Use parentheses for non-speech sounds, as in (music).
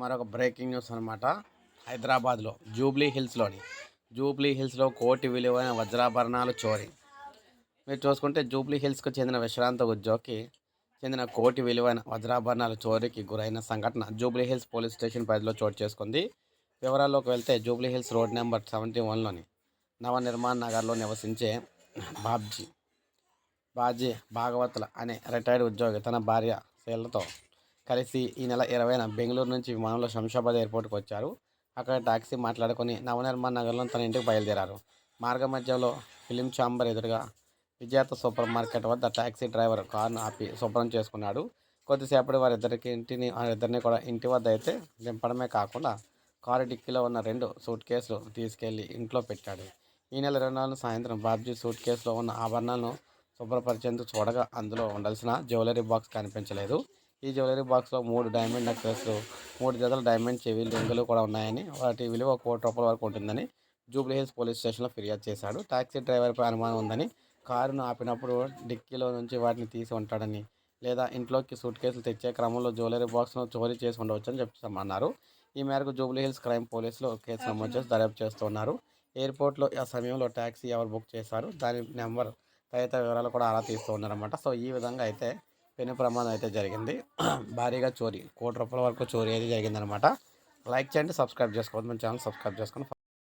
మరొక breaking news అనమాట హైదరాబాద్లో జూబ్లీ హిల్స్లోని జూబ్లీ హిల్స్లో కోటి విలువైన వజ్రాభరణాలు చోరీ. మీరు చూసుకుంటే జూబ్లీ హిల్స్కు చెందిన విశ్రాంత ఉద్యోగికి చెందిన కోటి విలువైన వజ్రాభరణాల చోరీకి గురైన సంఘటన జూబ్లీ హిల్స్ పోలీస్ స్టేషన్ పరిధిలో చోటు చేసుకుంది. వివరాల్లోకి వెళ్తే Jubilee Hills road number seventy వన్లోని Navnirman నగర్లో నివసించే బాబ్జీ బాజీ భాగవతుల అనే రిటైర్డ్ ఉద్యోగి తన భార్య శైలతో కలిసి ఈ నెల ఇరవైన బెంగళూరు నుంచి విమానంలో శంషాబాద్ ఎయిర్పోర్ట్కి వచ్చారు. అక్కడ టాక్సీ మాట్లాడుకొని నవనిర్మాణ్ నగర్లో తన ఇంటికి బయలుదేరారు. మార్గ మధ్యలో ఫిలిం ఛాంబర్ ఎదురుగా విజేత సూపర్ మార్కెట్ వద్ద టాక్సీ డ్రైవర్ కారును ఆపి శుభ్రం చేసుకున్నాడు. కొద్దిసేపటి వారిద్దరికి ఇంటిని వారిద్దరిని కూడా ఇంటి వద్ద అయితే దింపడమే కాకుండా కారు డిక్కీలో ఉన్న రెండు సూట్ కేసులు తీసుకెళ్ళి ఇంట్లో పెట్టాడు. ఈ నెల ఇరవై నాలుగు సాయంత్రం బాబ్జీ సూట్ కేసులో ఉన్న ఆభరణాలను శుభ్రపరిచేందుకు చూడగా అందులో ఉండాల్సిన జ్యువెలరీ బాక్స్ కనిపించలేదు. ఈ జ్యువెలరీ బాక్స్లో మూడు డైమండ్ నెక్లెస్ మూడు జతల డైమండ్ చెవి రింగులు కూడా ఉన్నాయని. వాటి విలువ ఒక కోటి రూపాయల వరకు ఉంటుందని జూబ్లీ హిల్స్ పోలీస్ స్టేషన్లో ఫిర్యాదు చేశాడు. టాక్సీ డ్రైవర్పై అనుమానం ఉందని కారును ఆపినప్పుడు డిక్కీలో నుంచి వాటిని తీసి ఉంటాడని లేదా ఇంట్లోకి సూట్ కేసులు తెచ్చే క్రమంలో జ్యువెలరీ బాక్స్ను చోరీ చేసి ఉండవచ్చని చెప్తామన్నారు. ఈ మేరకు జూబ్లీ హిల్స్ క్రైమ్ పోలీసులు కేసు నమోదు చేసి దర్యాప్తు చేస్తున్నారు. ఎయిర్పోర్ట్లో ఆ సమయంలో ట్యాక్సీ ఎవరు బుక్ చేశారు? దాని నెంబర్ తదితర వివరాలు కూడా ఆరా తీస్తూ ఉన్నారన్నమాట. సో ఈ విధంగా అయితే పెను ప్రమాదం అయితే జరిగింది. (clears throat) భారీగా చోరీ కోటి రూపాయల వరకు చోరీ అయితే జరిగిందనమాట లైక్ చేయండి సబ్స్క్రైబ్ చేసుకోవద్దు. మన ఛానల్ సబ్స్క్రైబ్ చేసుకొని